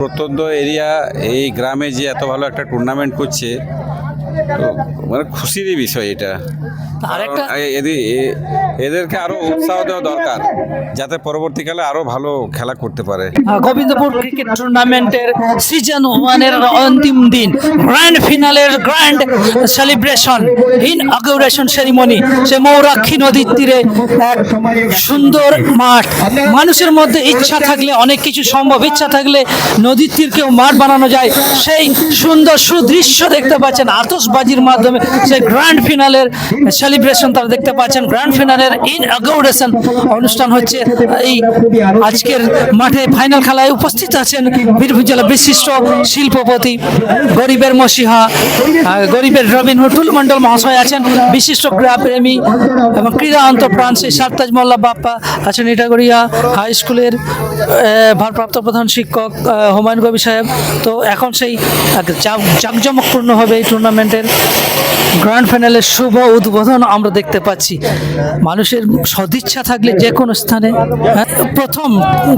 প্রত্যন্ত এরিয়া এই গ্রামে যে এত ভালো একটা টুর্নামেন্ট করছে তো মানে খুশিরই বিষয় এটা। আরেকটা এদেরকে আরও উৎসাহ দেওয়া দরকার যাতে পরবর্তীকালে আরও ভালো খেলা করতে পারে। গোবিন্দপুর ক্রিকেট টুর্নামেন্টের সিজন ওয়ানের অন্তিম দিন grand ফিনালের grand celebration in inauguration ceremony সে মৌরাক্ষী নদীর তীরে এক সুন্দর মাঠ। মানুষের মধ্যে ইচ্ছা থাকলে অনেক কিছু সম্ভব। ইচ্ছা থাকলে নদীর তীরকেও মাঠ বানানো যায়। সেই সুন্দর সুদৃশ্য দেখতে পাচ্ছেন আতশবাজির মাধ্যমে সেই গ্র্যান্ড ফিনালের সেলিব্রেশন তারা দেখতে পাচ্ছেন। গ্র্যান্ড ফিনালের ইনঅগুরেশন অনুষ্ঠান হচ্ছে, এই আজকের মাঠে ফাইনাল খেলায় উপস্থিত আছেন বীরভূম জেলা বিশিষ্ট শিল্পপতি গরিবের মসিহা গরিবের রবীন্দ্র টুল মণ্ডল মহাশয় আছেন, বিশিষ্ট ক্রীড়াপ্রেমী এবং ক্রীড়া অন্তঃপ্রাণ সেই সারতাজ মোল্লা বাপ্পা আছেন ইটাগড়িয়া হাই স্কুলের ভারপ্রাপ্ত প্রধান শিক্ষক হুমায়ুন কবি সাহেব। তো এখন সেই জাঁকজমকপূর্ণ হবে এই টুর্নামেন্টের গ্র্যান্ড ফাইনালের শুভ উদ্বোধন আমরা দেখতে পাচ্ছি। মানুষের সদিচ্ছা থাকলে যে কোনো স্থানে হ্যাঁ, প্রথম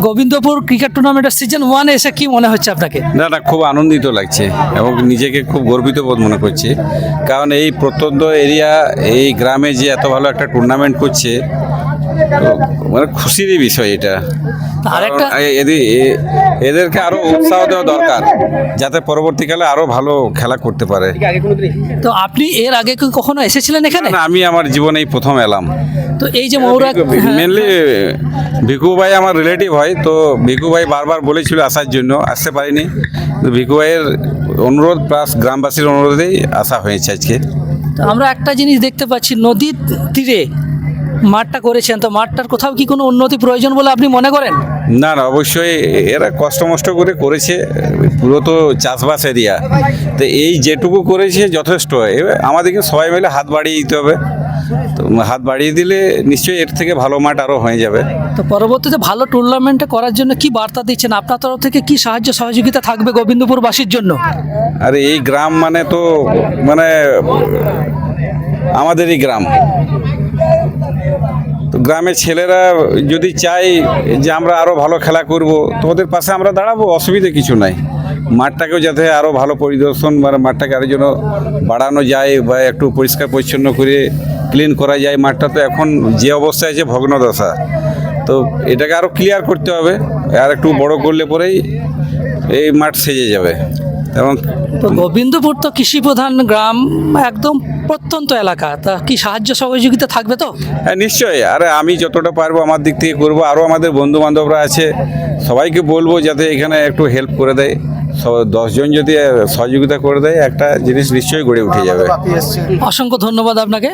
গোবিন্দপুর ক্রিকেট টুর্নামেন্টের সিজন ওয়ানে এসে কি মনে হচ্ছে আপনাকে? না না খুব আনন্দিত লাগছে এবং নিজেকে খুব গর্বিত বোধ মনে করছে। কারণ এই প্রত্যন্ত এরিয়া এই গ্রামে যে এত ভালো একটা টুর্নামেন্ট করছে মানে খুশিরই বিষয় এটা। আরেকটা- এদেরকে আরও উৎসাহ দেওয়া দরকার যাতে পরবর্তীকালে আরও ভালো খেলা করতে পারে। তো আপনি এর আগে কি কখনো এসেছিলেন এখানে? আমি আমার জীবনে এই প্রথম এলাম। তো এই যে মৌরা হ্যাঁ, মেনলি ভিকু ভাই আমার রিলেটিভ হয় তো ভিকু ভাই বারবার বলেছিল আসার জন্য আসতে পারিনি। তো ভিকু ভাইয়ের অনুরোধ প্লাস গ্রামবাসীর অনুরোধেই আসা হয়েছে আজকে। তো আমরা একটা জিনিস দেখতে পাচ্ছি নদীর তীরে মাঠটা করেছেন তো মাঠটার কোথাও কি কোনো উন্নতি প্রয়োজন বলে আপনি মনে করেন? না না অবশ্যই এরা কষ্ট মষ্ট করে করেছে পুরো তো চাষবাস এরিয়া। তো এই যেটুকু করেছে যথেষ্ট। এবার আমাদেরকে সবাই মিলে হাত বাড়িয়ে দিতে হবে। তো হাত বাড়িয়ে দিলে নিশ্চয়ই এর থেকে ভালো মাঠ আরও হয়ে যাবে। তো পরবর্তীতে ভালো টুর্নামেন্টে করার জন্য কি বার্তা দিচ্ছেন? আপনার তরফ থেকে কি সাহায্য সহযোগিতা থাকবে গোবিন্দপুরবাসীর জন্য? আর এই গ্রাম মানে তো মানে আমাদেরই গ্রাম। তো গ্রামের ছেলেরা যদি চাই যে আমরা আরও ভালো খেলা করব, তো ওদের পাশে আমরা দাঁড়াবো, অসুবিধে কিছু নাই। মাঠটাকেও যাতে আরও ভালো পরিদর্শন মানে মাঠটাকে আরও যেন বাড়ানো যায় বা একটু পরিষ্কার পরিচ্ছন্ন করে ক্লিন করা যায়, মাঠটা তো এখন যে অবস্থায় আছে ভগ্নদশা। তো এটাকে আরও ক্লিয়ার করতে হবে, আর একটু বড় করলে পরেই এই মাঠ সেজে যাবে। এবং তো গোবিন্দপুর তো কৃষি প্রধান গ্রাম একদম প্রত্যন্ত এলাকা। তা কি সাহায্য সহযোগিতা থাকবে তো? হ্যাঁ নিশ্চয়ই। আরে আমি যতটা পারব আমার দিক থেকে করব। আরও আমাদের বন্ধু বান্ধবরা আছে সবাইকে বলব যাতে এখানে একটু হেল্প করে দেয়। সব দশজন যদি সহযোগিতা করে দেয় একটা জিনিস নিশ্চয়ই গড়ে উঠে যাবে। অসংখ্য ধন্যবাদ আপনাকে।